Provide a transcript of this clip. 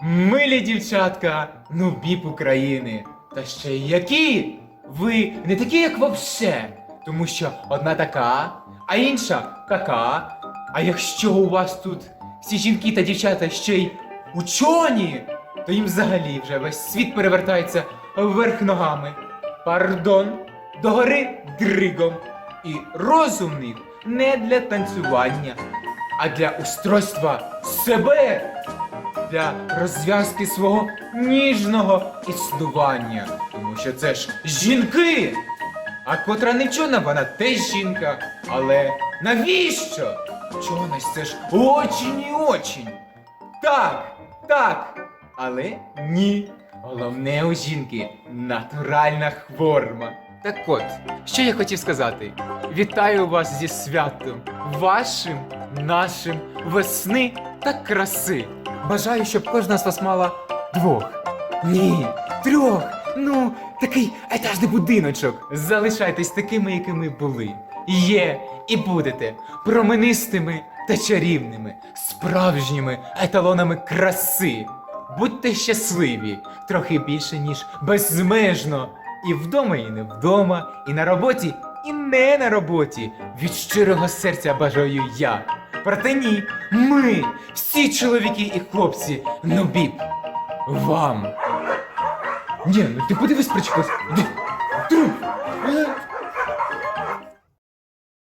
Милі дівчатка, ну біп України. Та ще й які? Ви не такі, як вообще. Тому що одна така, а інша така. А якщо у вас тут всі жінки та дівчата ще й учені, то їм взагалі вже весь світ перевертається вверх ногами. Пардон, догори дригом. І розум не для танцювання, а для устройства себе для розв'язки свого ніжного існування. Тому що це ж жінки. А котра не вчена, вона теж жінка. Але навіщо? Вченість це ж очень і очень. Так, так. Але ні. Головне у жінки натуральна форма. Так от, що я хотів сказати? Вітаю вас зі святом, вашим, нашим, весни та краси. Бажаю, щоб кожна з вас мала двох. Ні, трьох. Ну, такий етажний будиночок. Залишайтесь такими, якими були. Є і будете променистими та чарівними, справжніми еталонами краси. Будьте щасливі трохи більше, ніж безмежно. І вдома, і не вдома, і на роботі, і не на роботі. Від щирого серця бажаю я. Проте ні, ми, всі чоловіки і хлопці, ну біб, вам. Ні, ну ти подивись, причепись. Друг,